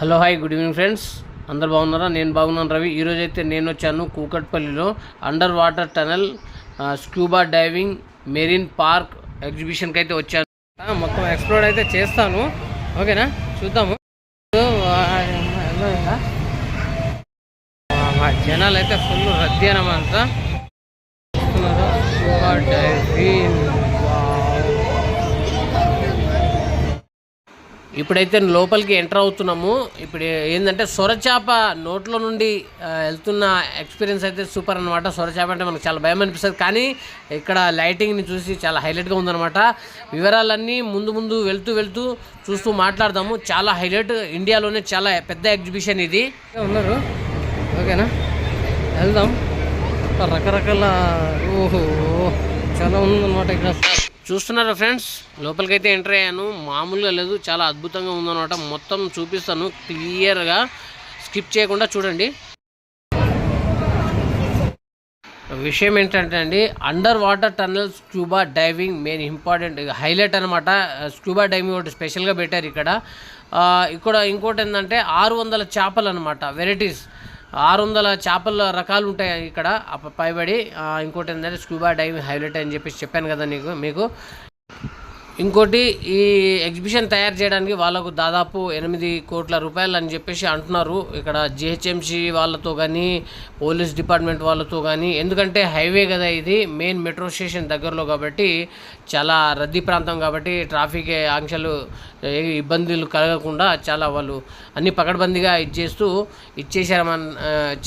Hello hi good evening friends. అందరు బాగున్నారా? నేను బాగున్నాను రవి. ఈరోజు అయితే నేను వచ్చాను కూకట్పల్లిలో under water tunnel scuba diving marine park ఎగ్జిబిషన్కి అయితే వచ్చాను మొత్తం ఎక్స్ప్లోర్ అయితే చేస్తాను. ఓకేనా? చూద్దాము. జనాలు అయితే ఫుల్ రద్దీ అనమాట డైవింగ్. ఇప్పుడైతే లోపలికి ఎంటర్ అవుతున్నాము. ఇప్పుడు ఏంటంటే సొరచాప నోట్లో నుండి వెళ్తున్న ఎక్స్పీరియన్స్ అయితే సూపర్ అనమాట సొరచాప అంటే మనకు చాలా భయం అనిపిస్తుంది. కానీ ఇక్కడ లైటింగ్ని చూసి చాలా హైలైట్గా ఉందన్నమాట. వివరాలన్నీ ముందు ముందు వెళ్తూ వెళ్తూ చూస్తూ మాట్లాడదాము. చాలా హైలైట్ ఇండియాలోనే చాలా పెద్ద ఎగ్జిబిషన్ ఇది. ఉన్నారు. ఓకేనా? వెళ్దాం. రకరకాల ఓహో చాలా ఉందన్నమాట ఇక్కడ. చూస్తున్నారా ఫ్రెండ్స్? లోపలికైతే ఎంటర్ అయ్యాను. మామూలుగా లేదు చాలా అద్భుతంగా ఉందన్నమాట. మొత్తం చూపిస్తాను క్లియర్గా స్కిప్ చేయకుండా చూడండి. విషయం ఏంటంటే అండి under water tunnel scuba diving main important highlight అనమాట స్క్యూబా డైవింగ్ ఒకటి స్పెషల్గా పెట్టారు ఇక్కడ. ఇక్కడ ఇంకోటి ఏంటంటే ఆరు వందల చేపలు అనమాట వెరైటీస్. ఆరు వందల చేపల రకాలు ఉంటాయి ఇక్కడ. పైబడి ఇంకోటి ఏంటంటే స్కూబా డైవింగ్ హైలైట్ అని చెప్పేసి చెప్పాను కదా నీకు మీకు. ఇంకోటి ఈ ఎగ్జిబిషన్ తయారు చేయడానికి వాళ్ళకు దాదాపు ఎనిమిది కోట్ల రూపాయలు అని చెప్పేసి అంటున్నారు. ఇక్కడ జిహెచ్ఎంసి వాళ్ళతో కానీ పోలీస్ డిపార్ట్మెంట్ వాళ్ళతో కానీ ఎందుకంటే హైవే కదా ఇది మెయిన్ మెట్రో స్టేషన్ దగ్గరలో కాబట్టి చాలా రద్దీ ప్రాంతం కాబట్టి ట్రాఫిక్ ఆంక్షలు ఇబ్బందులు కలగకుండా చాలా వాళ్ళు అన్ని పకడ్బందీగా ఇచ్చేస్తూ ఇచ్చేసారమన్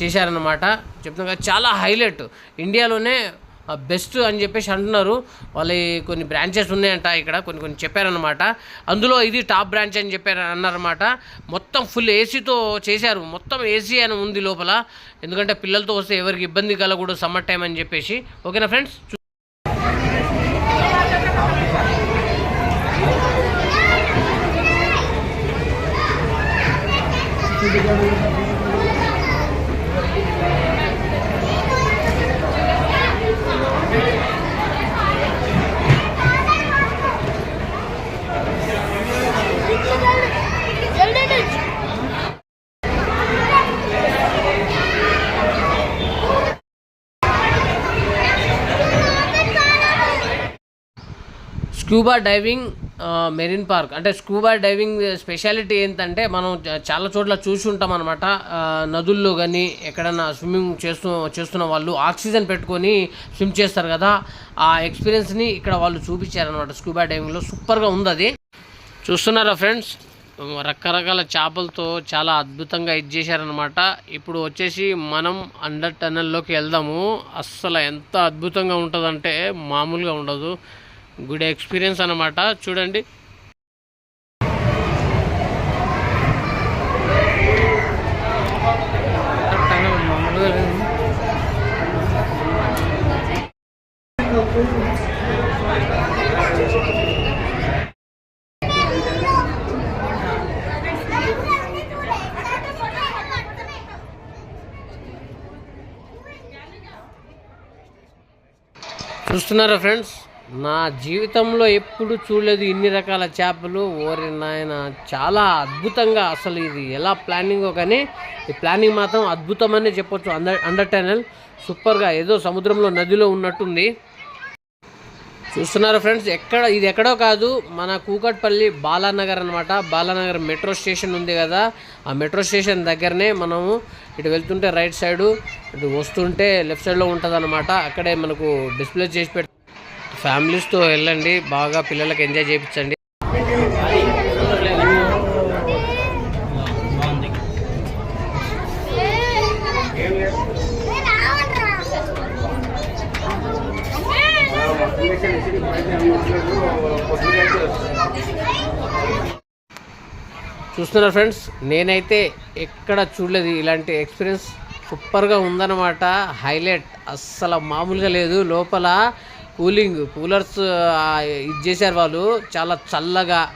చేశారన్నమాట. చెప్తున్నా కదా, చాలా హైలైట్. ఇండియాలోనే బెస్ట్ అని చెప్పేసి అంటున్నారు. వాళ్ళ కొన్ని బ్రాంచెస్ ఉన్నాయంట ఇక్కడ కొన్ని కొన్ని చెప్పారనమాట అందులో ఇది టాప్ బ్రాంచ్ అని చెప్పారు అన్నారన్నమాట. మొత్తం ఫుల్ ఏసీతో చేశారు. మొత్తం ఏసీ అని ఉంది లోపల. ఎందుకంటే పిల్లలతో వస్తే ఎవరికి ఇబ్బంది కలగకూడదు సమ్మర్ టైం అని చెప్పేసి. ఓకేనా friends scuba diving marine park. అంటే స్కూబా డైవింగ్ స్పెషాలిటీ ఏంటంటే మనం చాలా చోట్ల చూసి ఉంటాం అనమాట నదుల్లో కానీ ఎక్కడన్నా స్విమ్మింగ్ చేస్తూ చేస్తున్న వాళ్ళు ఆక్సిజన్ పెట్టుకొని స్విమ్ చేస్తారు కదా. ఆ ఎక్స్పీరియన్స్ని ఇక్కడ వాళ్ళు చూపించారనమాట స్కూబా డైవింగ్లో సూపర్గా ఉంది అది చూస్తున్నారా ఫ్రెండ్స్? రకరకాల చేపలతో చాలా అద్భుతంగా ఇది చేశారనమాట ఇప్పుడు వచ్చేసి మనం అండర్ టనల్లోకి వెళ్దాము. అస్సలు ఎంత అద్భుతంగా ఉంటుందంటే మామూలుగా ఉండదు. గుడ్ ఎక్స్పీరియన్స్ అన్నమాట. చూడండి. చూస్తున్నారా ఫ్రెండ్స్? నా జీవితంలో ఎప్పుడు చూడలేదు ఇన్ని రకాల చేపలు. ఓరి నాయన చాలా అద్భుతంగా అసలు ఇది ఎలా ప్లానింగో కానీ ఈ ప్లానింగ్ మాత్రం అద్భుతమనే చెప్పొచ్చు. అండర్ అండర్ టనల్ సూపర్గా ఏదో సముద్రంలో నదిలో ఉన్నట్టుంది. చూస్తున్నారు ఫ్రెండ్స్ ఎక్కడ ఇది ఎక్కడో కాదు మన కూకట్పల్లి బాలానగర్ అనమాట బాలానగర్ మెట్రో స్టేషన్ ఉంది కదా ఆ మెట్రో స్టేషన్ దగ్గరనే మనము ఇటు వెళ్తుంటే రైట్ సైడు ఇటు వస్తుంటే లెఫ్ట్ సైడ్లో ఉంటుంది అక్కడే మనకు డిస్ప్లే చేసి పెట్ ఫ్యామిలీస్తో వెళ్ళండి బాగా పిల్లలకి ఎంజాయ్ చేయించండి. చూస్తున్నారు ఫ్రెండ్స్ నేనైతే ఎక్కడ చూడలేదు. ఇలాంటి ఎక్స్పీరియన్స్ సూపర్గా ఉందన్నమాట. హైలైట్ అస్సలు మామూలుగా లేదు. లోపల కూలింగ్ కూలర్స్ ఇది చేశారు వాళ్ళు. చాలా చల్లగా.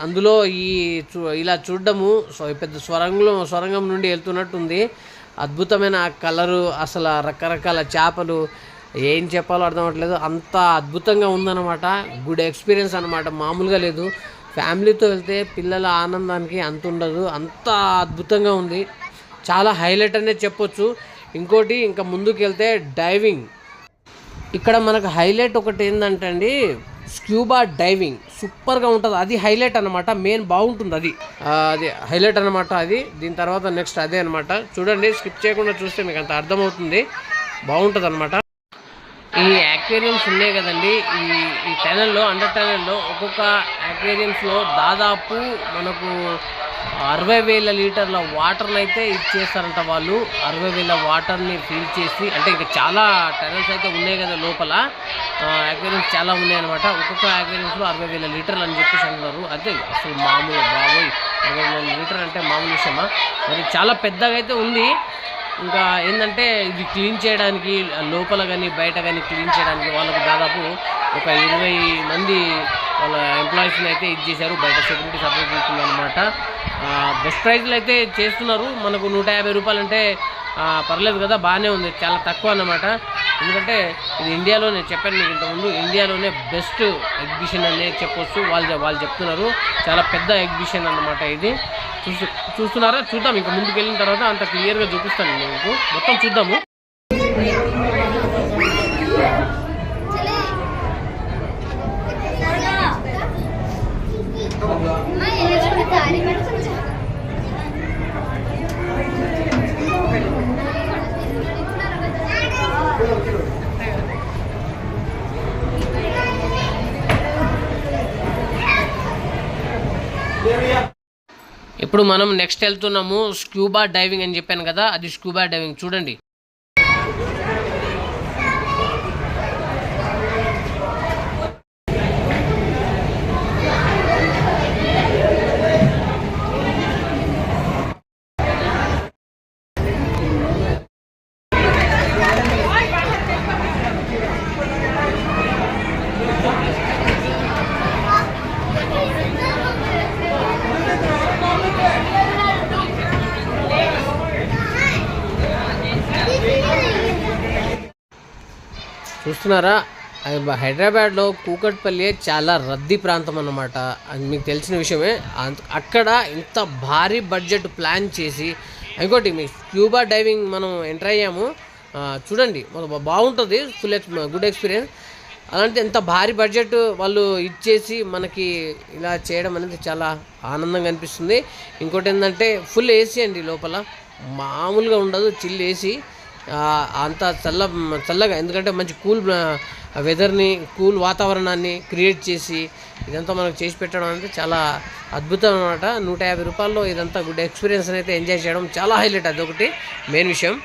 అందులో ఈ చూ- ఇలా చూడడము పెద్ద స్వరంగంలో స్వరంగం నుండి వెళ్తున్నట్టుంది. అద్భుతమైన కలరు అసలు రకరకాల చేపలు. ఏం చెప్పాలో అర్థం అవ్వట్లేదు అంత అద్భుతంగా ఉందన్నమాట. గుడ్ ఎక్స్పీరియన్స్ అనమాట మామూలుగా లేదు. ఫ్యామిలీతో వెళ్తే పిల్లల ఆనందానికి అంత ఉండదు. అంత అద్భుతంగా ఉంది. చాలా హైలైట్ అనేది చెప్పొచ్చు. ఇంకోటి ఇంకా ముందుకు వెళ్తే డైవింగ్. ఇక్కడ మనకు హైలైట్ ఒకటి ఏంటంటే అండి స్క్యూబా డైవింగ్. సూపర్గా ఉంటుంది. అది హైలైట్ అనమాట మెయిన్ బాగుంటుంది అది. అది హైలైట్ అనమాట అది. దీని తర్వాత నెక్స్ట్ అదే అనమాట చూడండి స్కిప్ చేయకుండా చూస్తే మీకు అంత అర్థమవుతుంది. బాగుంటుంది అనమాట ఈ అక్వేరియంస్ ఉన్నాయి కదండి. ఈ ఈ టనల్లో అండర్ టనల్లో ఒక్కొక్క అక్వేరియంస్లో దాదాపు మనకు అరవై వేల లీటర్ల వాటర్ని అయితే ఇచ్చేస్తారంట వాళ్ళు. అరవై వేల వాటర్ని ఫిల్ చేసి అంటే ఇంకా చాలా టెరల్స్ అయితే ఉన్నాయి కదా లోపల. అక్వేరియంస్ చాలా ఉన్నాయన్నమాట ఒక్కొక్క అక్వేరియంస్లో అరవై వేల లీటర్లు అని చెప్పేసి అంటున్నారు. అదే అసలు మామూలు బాబోయ్ అరవై వేల లీటర్ అంటే మామూలు విషయమా? మరి చాలా పెద్దగా అయితే ఉంది. ఇంకా ఏంటంటే ఇది క్లీన్ చేయడానికి లోపల కానీ బయట కానీ క్లీన్ చేయడానికి వాళ్ళకు దాదాపు ఒక ఇరవై మంది వాళ్ళ ఎంప్లాయీస్ని అయితే ఇది చేశారు. బయట సెక్యూరిటీ సపోర్ట్ చేస్తుందన్నమాట. బెస్ట్ ప్రైజ్లు అయితే చేస్తున్నారు. మనకు నూట యాభై రూపాయలు అంటే పర్లేదు కదా బాగానే ఉంది. చాలా తక్కువ అన్నమాట. ఎందుకంటే ఇది ఇండియాలోనే చెప్పాను మీకు ఇంతకుముందు ఇండియాలోనే బెస్ట్ ఎగ్జిబిషన్ అనే చెప్పొచ్చు. వాళ్ళు వాళ్ళు చెప్తున్నారు. చాలా పెద్ద ఎగ్జిబిషన్ అన్నమాట ఇది. చూస్తు చూస్తున్నారా? చూద్దాం. ఇంకా ముందుకు వెళ్ళిన తర్వాత అంత క్లియర్గా చూపిస్తాను మీకు. మొత్తం చూద్దాము. ఇప్పుడు మనం నెక్స్ట్ వెళ్తున్నాము స్క్యూబా డైవింగ్ అని చెప్పాను కదా అది స్క్యూబా డైవింగ్. చూడండి. చూస్తున్నారా? హైదరాబాద్లో కూకట్పల్లి చాలా రద్దీ ప్రాంతం అన్నమాట. అది మీకు తెలిసిన విషయమే. అక్కడ ఇంత భారీ బడ్జెట్ ప్లాన్ చేసి ఇంకోటి మీ స్క్యూబా డైవింగ్ మనం ఎంటర్ అయ్యాము. చూడండి బాగుంటుంది ఫుల్ ఎక్స్ గుడ్ ఎక్స్పీరియన్స్. అలాంటి ఎంత భారీ బడ్జెట్ వాళ్ళు ఇచ్చేసి మనకి ఇలా చేయడం అనేది చాలా ఆనందంగా అనిపిస్తుంది. ఇంకోటి ఏంటంటే ఫుల్ ఏసీ అండి లోపల. మామూలుగా ఉండదు చిల్ ఏసీ. అంత చల్ల చల్లగా ఎందుకంటే మంచి కూల్ వెదర్ని కూల్ వాతావరణాన్ని క్రియేట్ చేసి ఇదంతా మనకు చేసి పెట్టడం అనేది చాలా అద్భుతం అనమాట నూట యాభై రూపాయల్లో ఇదంతా గుడ్ ఎక్స్పీరియన్స్ అయితే ఎంజాయ్ చేయడం చాలా హైలైట్. అదొకటి మెయిన్ విషయం.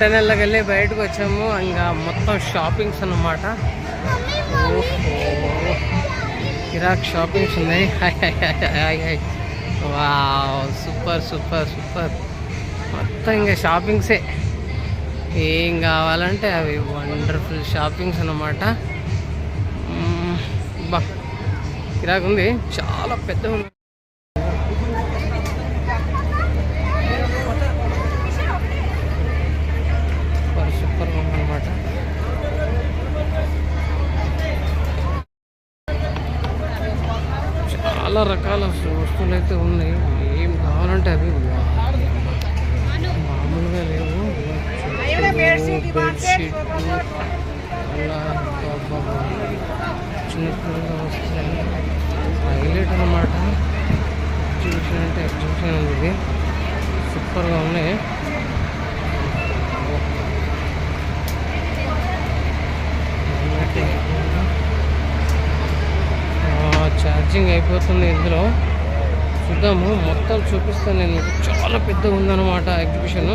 టెనెల్లోకి వెళ్ళి బయటకు వచ్చాము. ఇంకా మొత్తం షాపింగ్స్ అన్నమాట. ఇరాక్ షాపింగ్స్ ఉన్నాయి. Hi hi hi hi wow super super super. మొత్తం ఇంకా షాపింగ్సే ఏం. కావాలంటే అవి వండర్ఫుల్ షాపింగ్స్ అన్నమాట. బా. ఇరాక్ ఉంది. చాలా పెద్ద ఉంది సూపర్ సూపర్ ఉందన్నమాట చాలా రకాల వస్తువులు అయితే ఉన్నాయి. ఏం కావాలంటే అవి మామూలుగా లేవు. బెడ్షీట్లు అలా. చిన్నపిల్లల వస్తున్నాయి హైలైట్ అనమాట ఎగ్జిబిషన్ అంటే ఎగ్జిబిషన్ ఉంది. ఇది సూపర్గా ఉన్నాయి. ఛార్జింగ్ అయిపోతుంది ఇందులో. చూద్దాము. మొత్తం చూపిస్తాను నేను. చాలా పెద్దగా ఉందన్నమాట ఎగ్జిబిషన్.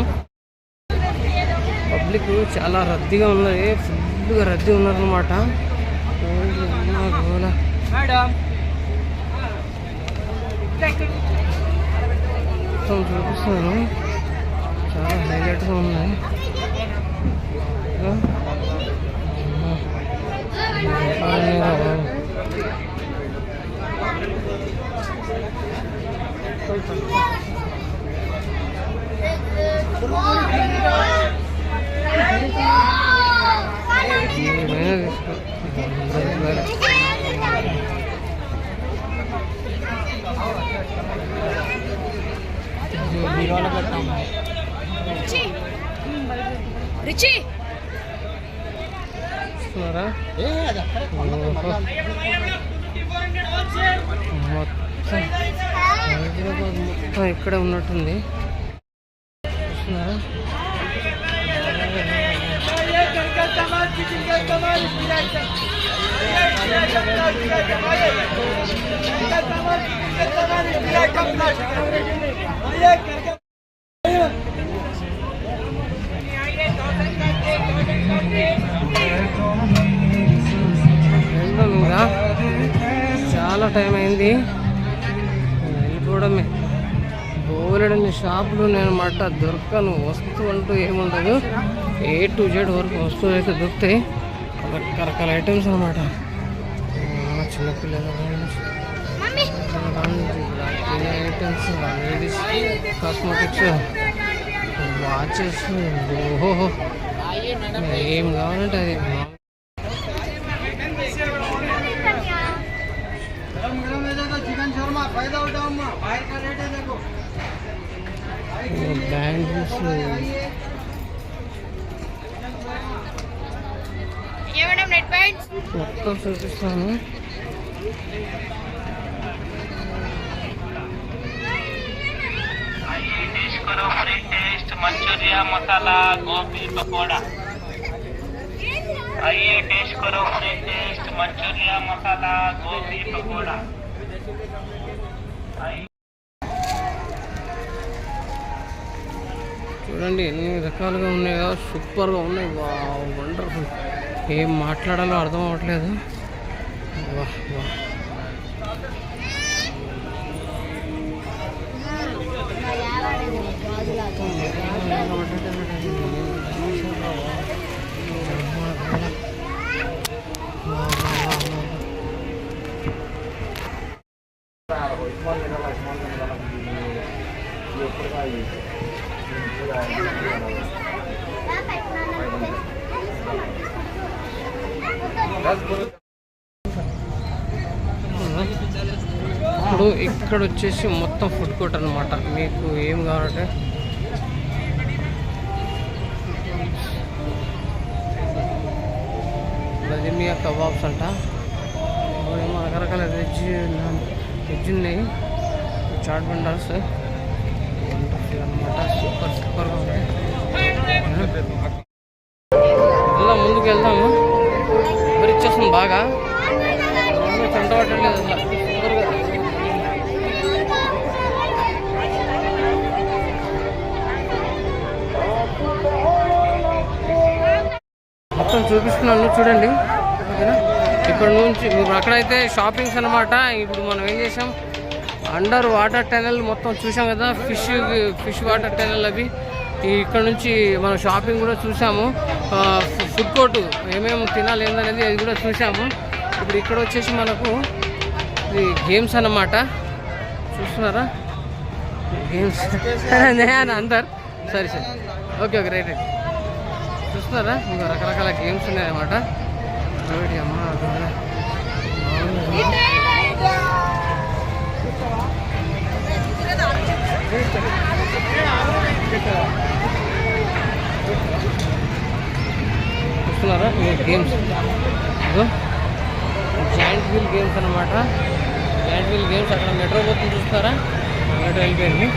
పబ్లిక్ చాలా రద్దీగా ఉన్నది. ఫుల్గా రద్దీ ఉన్నారనమాట మొత్తం చూపిస్తాను. చాలా హైలైట్గా ఉన్నాయి. రిచి చూస్తున్నారా ఓహో. మొత్తం హైదరాబాద్ మొత్తం ఇక్కడే ఉన్నట్టుంది. చూస్తున్నారా? చాలా టైం అయింది. వెళ్ళిపోవడమే బోలెడని షాపులు నేను మాట దొరకను. వస్తువు అంటూ ఏముండదు. ఏ టు జెడ్ వరకు వస్తువులు అయితే దొరుకుతాయి. రకరకాల ఐటమ్స్ అనమాట చిన్నపిల్లల ఐటమ్స్ లేడీస్ కాస్మెటిక్స్ వాచెస్ ఓహో ఏం కావాలంటే అది. మొత్తం చూపిస్తాను डिश करो फ्री टेस्ट मंचूरिया मसाला गोभी पकौड़ा आइए टेस्ट करो फ्री टेस्ट मंचूरिया मसाला गोभी पकौड़ा आइए చూడండి ఎన్ని రకాలుగా ఉన్నాయో సూపర్గా ఉన్నాయి. వా వండర్ఫుల్. ఏం మాట్లాడాలో అర్థం అవ్వట్లేదు. వా వా ఇక్కడ వచ్చేసి మొత్తం ఫుడ్ కోర్ట్ అనమాట మీకు ఏం కావాలంటే లజిమియా కబాబ్స్ అంట. ఏమో రకరకాల వెజ్ వెజ్ ఉన్నాయి. చాట్ బండల్స్ అనమాట సూపర్ సూపర్గా ఉన్నాయి. అలా ముందుకు వెళ్దాము. మరి ఇచ్చేస్తుంది బాగా చెంట పట్టలేదు అసలు. మొత్తం చూపిస్తున్నాను చూడండి. ఓకేనా? ఇక్కడ నుంచి ఇప్పుడు అక్కడైతే షాపింగ్స్ అనమాట ఇప్పుడు మనం ఏం చేసాం అండర్ వాటర్ టెనల్ మొత్తం చూసాం కదా. ఫిష్ ఫిష్ వాటర్ టెనల్ అవి. ఇక్కడ నుంచి మనం షాపింగ్ కూడా చూసాము ఫుడ్ కోర్టు ఏమేమి తినాలి ఏందనేది అది కూడా చూసాము ఇప్పుడు ఇక్కడ వచ్చేసి మనకు ఇది గేమ్స్ అన్నమాట. చూస్తున్నారా? గేమ్స్. అందరు? సరే సరే. Okay okay right right. చూస్తున్నారా? ఇంకా రకరకాల గేమ్స్ ఉన్నాయన్నమాట. చూస్తున్నారా? గేమ్స్ జాయింట్ వీల్ గేమ్స్ అనమాట జాయింట్ వీల్ గేమ్స్ అక్కడ మెట్రో పోతుంది చూస్తారా మెట్రో వెళ్ళిపోయింది.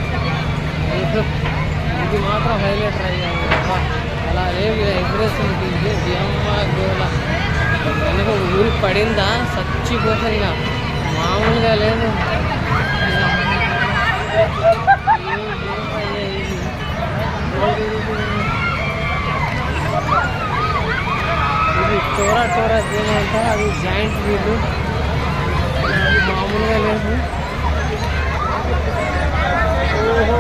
ఇది మాత్రం హైలైట్ అయ్యాను అలా ఏమి ఎగ్రెస్ ఉంటుంది అమ్మ గోల. వెనక ఊరికి పడిందా? చచ్చిపోతుంది ఇక మామూలుగా లేదు. ఇది? చోరా చోరా గేమ్ అది జాయింట్ వీలు. అది మామూలుగా లేదు. ఓహో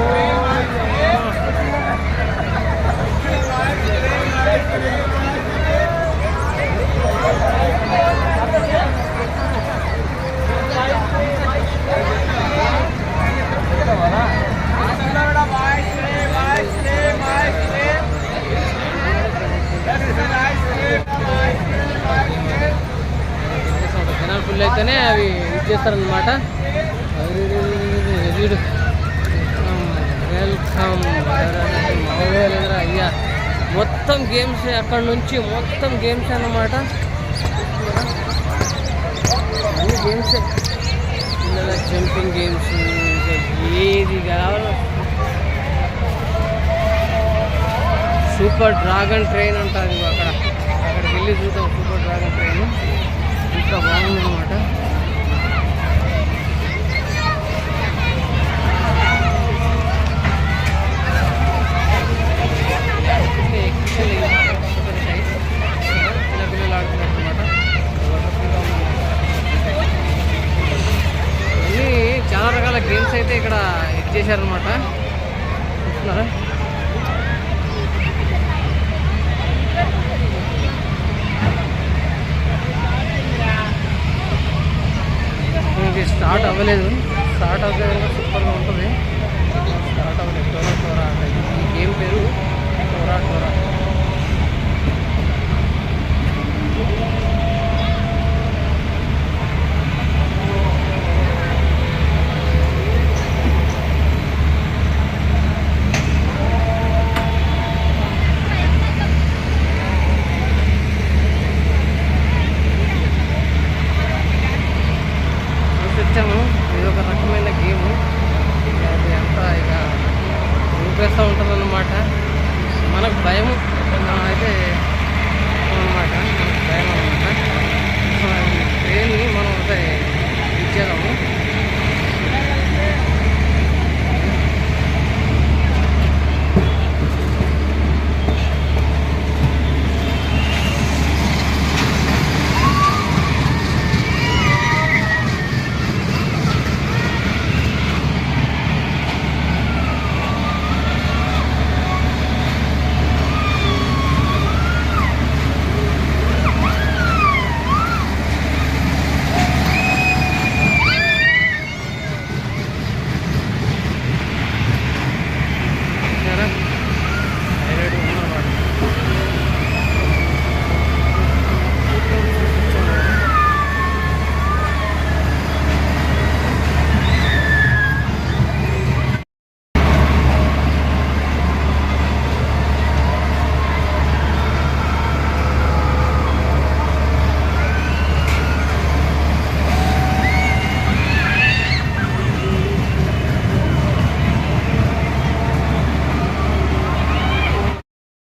జనాలు ఫుల్ అయితేనే అవి ఇది చేస్తారనమాట వీడు వెల్కమ్ మామూలుగా లేదురా అయ్యా మొత్తం గేమ్స్ అక్కడ నుంచి మొత్తం గేమ్స్ అన్నమాట. అన్ని గేమ్స్ పిల్లల జంపింగ్ గేమ్స్ ఏది కావాలో. సూపర్ డ్రాగన్ ట్రైన్ అంటారు అక్కడ. అక్కడికి వెళ్ళి చూద్దాం సూపర్ డ్రాగన్ ట్రైన్ ఇంకా బాగుంది అనమాట you. చాలా రకాల గేమ్స్ అయితే ఇక్కడ ఇది చేశారనమాట చూస్తున్నారా? చూసి ఇది ఒక రకమైన గేమ్. అది అంతా ఇక ఊపేస్తూ ఉంటుంది అన్నమాట మనకు భయం అయితే అనమాట మనకు భయం అనమాట ట్రైన్ని మనం అయితే ఇచ్చేదాము చూసారా హైలైట్ ఉందన్నమాట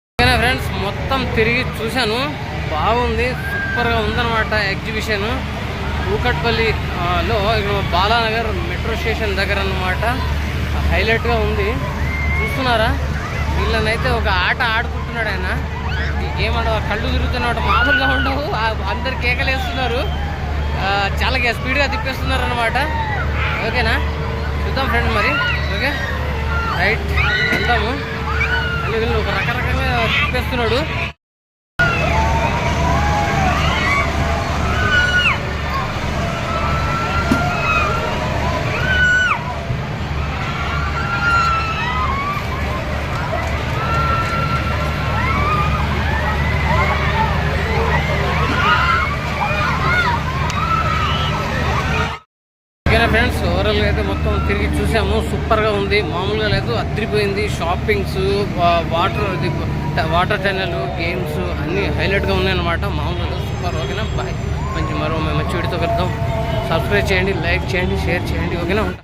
ఓకేనా ఫ్రెండ్స్ మొత్తం తిరిగి చూశాను. బాగుంది. సూపర్గా ఉందన్నమాట ఎగ్జిబిషన్. కూకట్పల్లి లో ఇక్కడ బాలానగర్ మెట్రో స్టేషన్ దగ్గర అన్నమాట హైలైట్గా ఉంది. చూస్తున్నారా? వీళ్ళనైతే ఒక ఆట ఆడుకుంటున్నాడు ఆయన. ఈ గేమ్ కళ్ళు తిరుగుతున్నాడు మామూలుగా ఉండవు. అందరు కేకలేస్తున్నారు. చాలా స్పీడ్గా తిప్పేస్తున్నారు అనమాట ఓకేనా? చూద్దాం ఫ్రెండ్ మరి. ఓకే? రైట్. వెళ్దాము. వీళ్ళు ఒక రకరకంగా తిప్పేస్తున్నాడు. చూసాము. సూపర్గా ఉంది. మామూలుగా లేదు. అద్రిపోయింది. Shoppings water water channel water అన్ని గేమ్స్ అన్నీ హైలైట్గా ఉన్నాయన్నమాట. మామూలుగా సూపర్. ఓకేనా? బాయ్. మంచి మరో మంచి వీడితో వెళ్తాం సబ్స్క్రైబ్ చేయండి లైక్ చేయండి షేర్ చేయండి. ఓకేనా? ఉంటా.